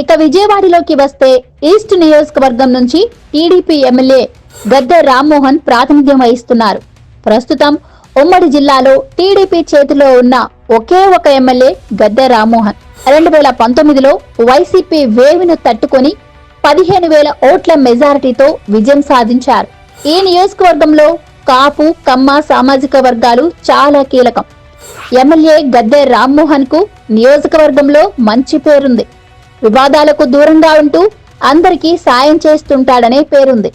ఇక విజయవాడలోకి వస్తే ఈస్ట్ నియోజకవర్గం నుంచి టీడీపీ ఎమ్మెల్యే గద్దె రామ్మోహన్ ప్రాతినిధ్యం వహిస్తున్నారు. ప్రస్తుతం ఉమ్మడి జిల్లాలో టీడీపీ చేతిలో ఉన్న ఒకే ఒక ఎమ్మెల్యే గద్దె రామ్మోహన్. రెండు వేల పంతొమ్మిదిలో వైసీపీ వేవిను తట్టుకొని పదిహేను వేల ఓట్ల మెజారిటీతో విజయం సాధించారు. ఈ నియోజకవర్గంలో కాపు కమ్మ సామాజిక వర్గాలు చాలా కీలకం. ఎమ్మెల్యే గద్దె రామ్మోహన్కు నియోజకవర్గంలో మంచి పేరుంది. వివాదాలకు దూరంగా ఉంటూ అందరికీ సాయం చేస్తుంటాడనే పేరుంది.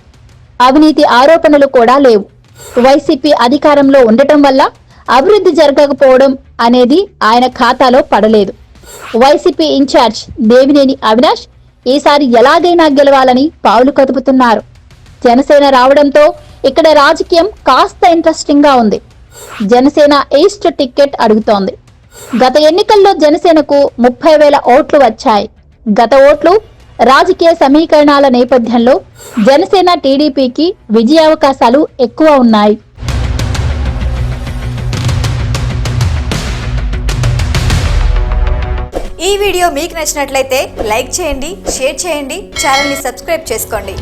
అవినీతి ఆరోపణలు కూడా లేవు. వైసీపీ అధికారంలో ఉండటం వల్ల అభివృద్ధి జరగకపోవడం అనేది ఆయన ఖాతాలో పడలేదు. వైసీపీ ఇన్ఛార్జ్ దేవినేని అవినాష్ ఈసారి ఎలాగైనా గెలవాలని పావులు కదుపుతున్నారు. జనసేన రావడంతో ఇక్కడ రాజకీయం కాస్త ఇంట్రెస్టింగ్గా ఉంది. జనసేన ఈస్ట్ టికెట్ అడుగుతోంది. గత ఎన్నికల్లో జనసేనకు ముప్పై వేల ఓట్లు వచ్చాయి. గత ఓట్లు రాజకీయ సమీకరణాల నేపథ్యంలో జనసేన టీడీపీకి విజయావకాశాలు ఎక్కువ ఉన్నాయి. ఈ వీడియో మీకు నచ్చినట్లయితే లైక్ చేయండి షేర్ చేయండి ఛానల్ని సబ్స్క్రైబ్ చేసుకోండి.